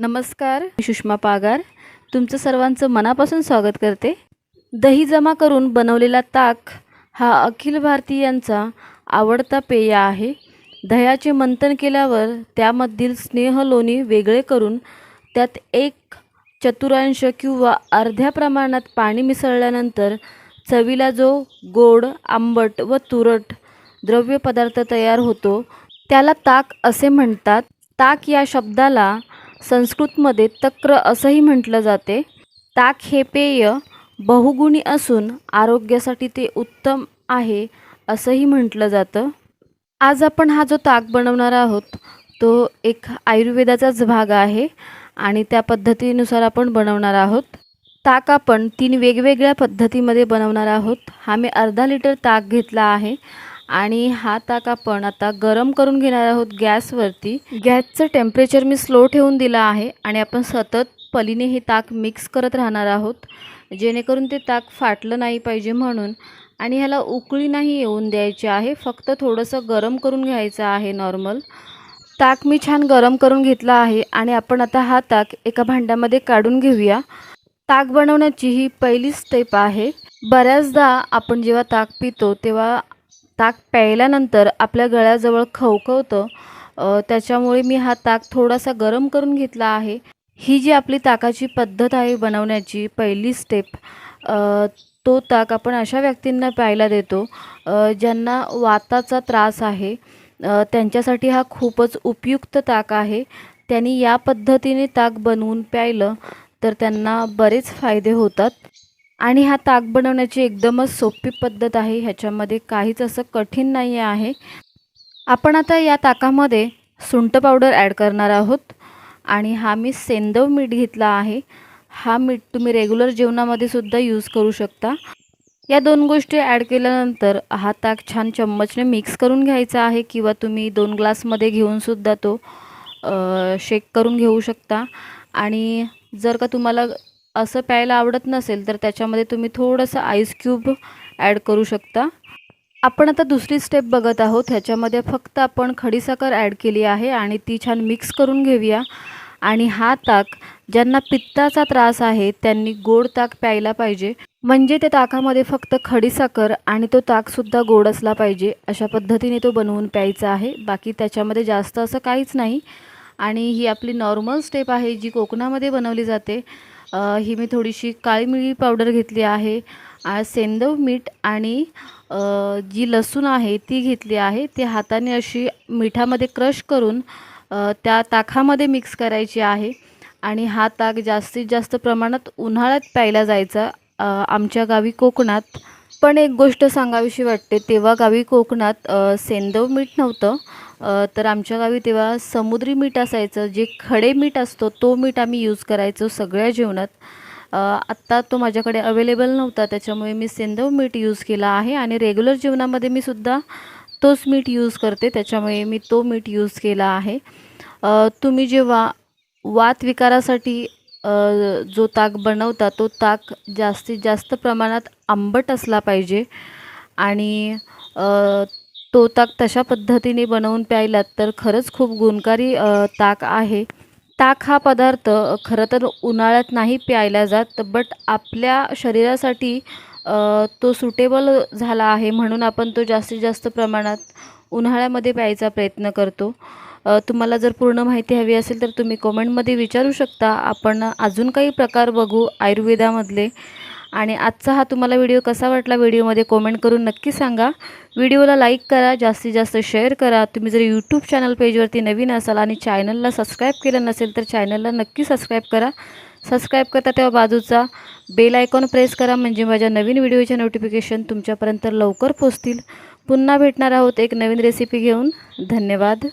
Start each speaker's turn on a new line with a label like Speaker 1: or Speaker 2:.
Speaker 1: नमस्कार मी सुषमा पागार. तुमचं सर्वांचं मनापासून स्वागत करते. दही जमा करून बनवलेला ताक हा अखिल भारतीयांचा आवडता पेय आहे. दह्याचे मंथन केल्यावर त्यामधील स्नेह लोणी वेगळे करून त्यात एक चतुरांश किंवा अर्ध्या प्रमाणात पाणी मिसळल्यानंतर चवीला जो गोड आंबट व तुरट द्रव्य पदार्थ तयार होतो त्याला ताक असे म्हणतात. ताक या शब्दाला संस्कृतमध्ये तक्र असंही म्हटलं जाते. ताक हे पेय बहुगुणी असून आरोग्यासाठी ते उत्तम आहे असंही म्हटलं जातं. आज आपण हा जो ताक बनवणार आहोत तो एक आयुर्वेदाचाच भाग आहे आणि त्या पद्धतीनुसार आपण बनवणार आहोत. ताक आपण तीन वेगवेगळ्या पद्धतीमध्ये बनवणार आहोत. हा मी अर्धा लिटर ताक घेतला आहे. आणि हा ताक आपण आता गरम करून घेणार आहोत गॅसवरती. गॅसचं टेम्परेचर मी स्लो ठेवून दिलं आहे आणि आपण सतत पलीने हे ताक मिक्स करत राहणार आहोत. जेणेकरून ते ताक फाटलं नाही पाहिजे म्हणून. आणि ह्याला उकळी नाही येऊन द्यायची आहे फक्त थोडंसं गरम करून घ्यायचं आहे नॉर्मल ताक मी छान गरम करून घेतला आहे आणि आपण आता हा ताक एका भांड्यामध्ये काढून घेऊया. ताक बनवण्याची ही पहिली स्टेप आहे. बऱ्याचदा आपण जेव्हा ताक पितो तेव्हा ताक प्यायल्यानंतर आपल्या गळ्याजवळ खवखवतं त्याच्यामुळे मी हा ताक थोडासा गरम करून घेतला आहे. ही जी आपली ताकाची पद्धत आहे बनवण्याची पहिली स्टेप तो ताक आपण अशा व्यक्तींना प्यायला देतो ज्यांना वाताचा त्रास आहे त्यांच्यासाठी हा खूपच उपयुक्त ताक आहे. त्यांनी या पद्धतीने ताक बनवून प्यायलं तर त्यांना बरेच फायदे होतात. आणि हा ताक बनवण्याची एकदमच सोपी पद्धत आहे. ह्याच्यामध्ये काहीच असं कठीण नाही आहे. आपण आता या ताकामध्ये सुंठ पावडर ॲड करणार आहोत. आणि हा मी सेंदव मीठ घेतला आहे. हा मीठ तुम्ही रेग्युलर जेवणामध्ये सुद्धा यूज करू शकता. या दोन गोष्टी ॲड केल्यानंतर हा ताक छान चम्मचने मिक्स करून घ्यायचा आहे किंवा तुम्ही दोन ग्लासमध्ये घेऊनसुद्धा तो शेक करून घेऊ शकता. आणि जर का तुम्हाला असं प्यायला आवडत नसेल तर त्याच्यामध्ये तुम्ही थोडंसं आईस क्यूब ॲड करू शकता. आपण आता दुसरी स्टेप बघत आहोत. ह्याच्यामध्ये फक्त आपण खडीसाखर ॲड केली आहे आणि ती छान मिक्स करून घेऊया. आणि हा ताक ज्यांना पित्ताचा त्रास आहे त्यांनी गोड ताक प्यायला पाहिजे. म्हणजे त्या ताकामध्ये फक्त खडीसाखर आणि तो ताकसुद्धा गोड असला पाहिजे अशा पद्धतीने तो बनवून प्यायचा आहे. बाकी त्याच्यामध्ये जास्त असं काहीच नाही. आणि ही आपली नॉर्मल स्टेप आहे जी कोकणामध्ये बनवली जाते. ही मी थोडीशी काळी मिरी पावडर घेतली आहे सेंदव मीठ आणि जी लसूण आहे ती घेतली आहे ती हाताने अशी मिठामध्ये क्रश करून त्या ताकामध्ये मिक्स करायची आहे आणि हा ताक जास्तीत जास्त प्रमाणात उन्हाळ्यात प्यायला जायचा. आमच्या गावी कोकणात पण एक गोष्ट सांगावीशी वाटते तेव्हा गावी कोकणात सेंदव मीठ नव्हतं तर आमच्या गावी तेव्हा समुद्री मीठ असायचं जे खडे मीठ असतो तो मीठ आम्ही यूज करायचो सगळ्या जेवणात. आत्ता तो माझ्याकडे अवेलेबल नव्हता त्याच्यामुळे मी सेंदव मीठ यूज केला आहे आणि रेग्युलर जेवणामध्ये मी सुद्धा तोच मीठ यूज करते त्याच्यामुळे मी तो मीठ यूज केला आहे. तुम्ही जेव्हा वात विकारासाठी जो ताक बनवता तो ताक जास्तीत जास्त प्रमाणात आंबट असला पाहिजे आणि तो ताक तशा पद्धतीने बनवून प्यायलात तर खरंच खूप गुणकारी ताक आहे. ताक हा पदार्थ खरं तर उन्हाळ्यात नाही प्यायला जात बट आपल्या शरीरासाठी तो सुटेबल झाला आहे म्हणून आपण तो जास्तीत जास्त प्रमाणात उन्हाळ्यामध्ये प्यायचा प्रयत्न करतो. तुम्हाला जर पूर्ण माहिती हवी असेल तर तुम्ही कॉमेंटमध्ये विचारू शकता. आपण अजून काही प्रकार बघू आयुर्वेदामधले. आणि आजचा हा तुम्हाला व्हिडिओ कसा वाटला व्हिडिओमध्ये कॉमेंट करून नक्की सांगा. व्हिडिओला लाईक करा जास्तीत जास्त शेअर करा. तुम्ही जर यूट्यूब चॅनल पेजवरती नवीन असाल आणि चॅनलला सबस्क्राईब केलं नसेल तर चॅनलला नक्की सबस्क्राईब करा. सबस्क्राईब करता तेव्हा बाजूचा बेल आयकॉन प्रेस करा म्हणजे माझ्या नवीन व्हिडिओचे नोटिफिकेशन तुमच्यापर्यंत लवकर पोचतील पुन्हा भेटणार आहोत एक नवीन रेसिपी घेऊन. धन्यवाद.